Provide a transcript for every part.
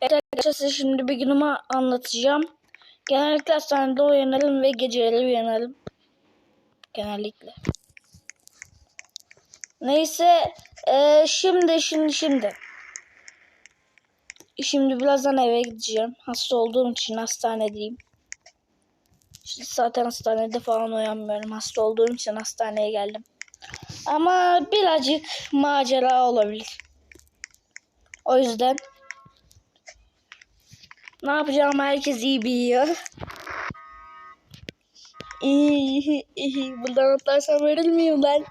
Evet arkadaşlar size şimdi bir günümü anlatacağım. Genellikle hastanede uyanırım ve geceleri uyanırım. Genellikle. Neyse eee, şimdi şimdi şimdi. Şimdi birazdan eve gideceğim. Hasta olduğum için hastanedeyim. Şimdi zaten hastanede falan uyanmıyorum. Hasta olduğum için hastaneye geldim. Ama birazcık macera olabilir. O yüzden ne yapacağımı herkes iyi biliyor. Buradan atlarsam verir miyim ben?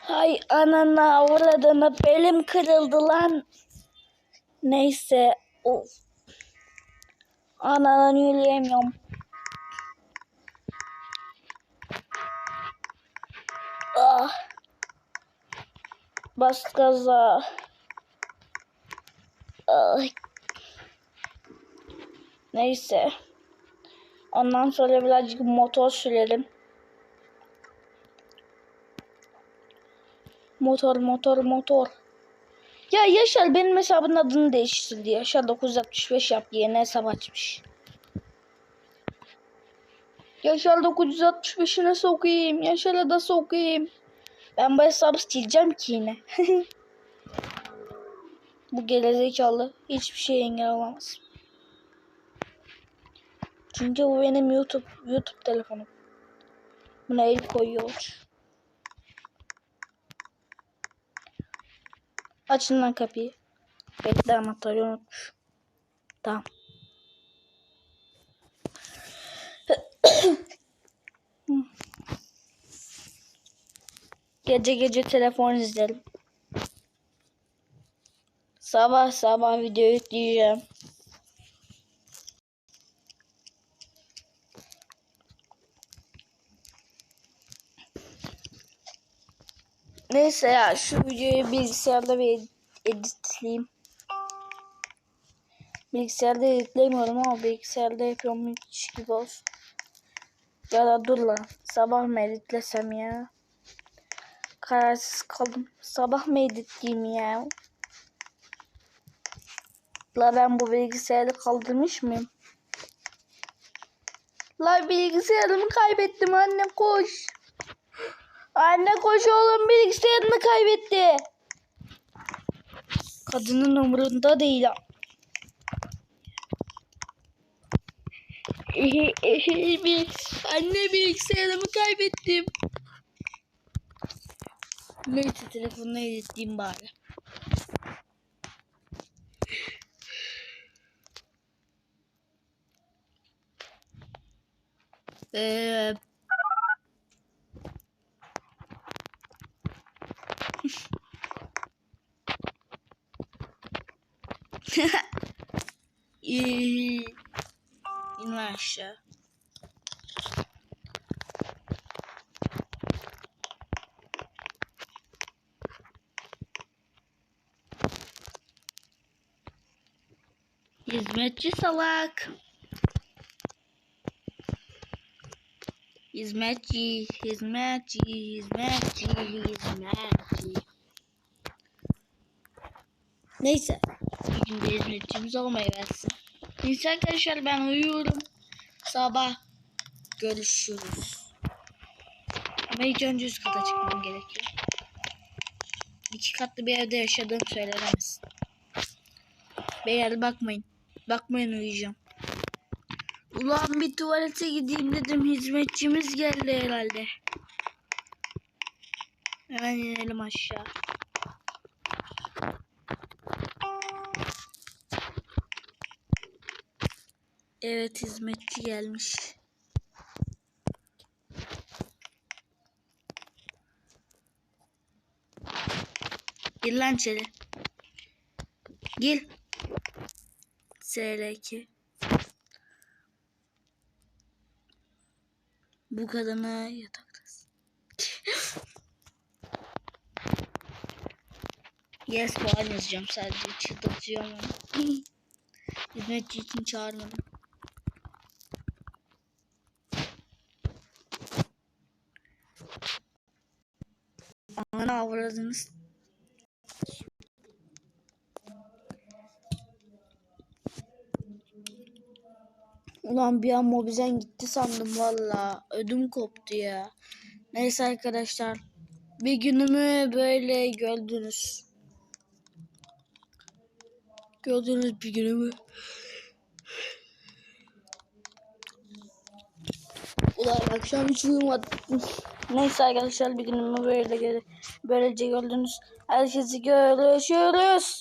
Hay anana avradına belim kırıldı lan. Neyse. Of. Anadan yürüyemiyorum. Ah. Bas gaza. Neyse. Ondan sonra birazcık motor sürelim. Motor motor motor. Ya Yaşar benim hesabın adını değiştirdi. Yaşar 965 yaptı. Yeni hesap açmış. Yaşar 965'ine sokayım. Yaşar'a da sokayım. Ben bu hesabı sileceğim ki yine. bu gerizekalı hiçbir şey engel olamaz. Çünkü bu benim YouTube YouTube telefonum. Buna el koyuyor. Açın lan kapıyı. Bekle anahtarı unutmuş. Tamam. Gece gece telefon izlerim. Sabah sabah video yükleyeceğim. Neyse ya şu videoyu bilgisayarda bir ed- editleyeyim. Bilgisayarda editleyemiyorum ama bilgisayarda yapıyorum hiç gibi olsun. Ya da dur lan sabah mı editlesem ya? Kararsız kaldım. Sabah mı editleyeyim ya? La ben bu bilgisayarı kaldırmış mıyım? La bilgisayarımı kaybettim anne koş. Anne koş oğlum bilgisayarını kaybetti. Kadının umurunda değil. Anne bilgisayarımı kaybettim. Neyse telefonla editleyeyim bari. İyi. İn lan. Hizmetçi salak. Hizmetçi, hizmetçi, hizmetçi, hizmetçi. Neyse. De hizmetçimiz olmayı versin. Neyse arkadaşlar ben uyuyorum. Sabah görüşürüz. Ama ilk önce üst kata çıkmam gerekiyor. İki katlı bir evde yaşadığım söylenemez. Beyler bakmayın. Bakmayın uyuyacağım. Ulan bir tuvalete gideyim dedim. Hizmetçimiz geldi herhalde. Hemen inelim aşağı. Evet hizmetçi gelmiş. Gir lan içeri. Gir. SR2. Bu kadını yataktasın. yes puan yazacağım sadece. Çıldırtıyorum onu. Hizmetçi için çağırmadım. Ana avradınız Ulan bir an mobizen gitti sandım valla. Ödüm koptu ya. Neyse arkadaşlar. Bir günümü böyle gördünüz. Gördünüz bir günümü. Ulan akşam hiç uyumadım. Neyse arkadaşlar bir günümü böyle böylece gördünüz. Herkesi görüşürüz.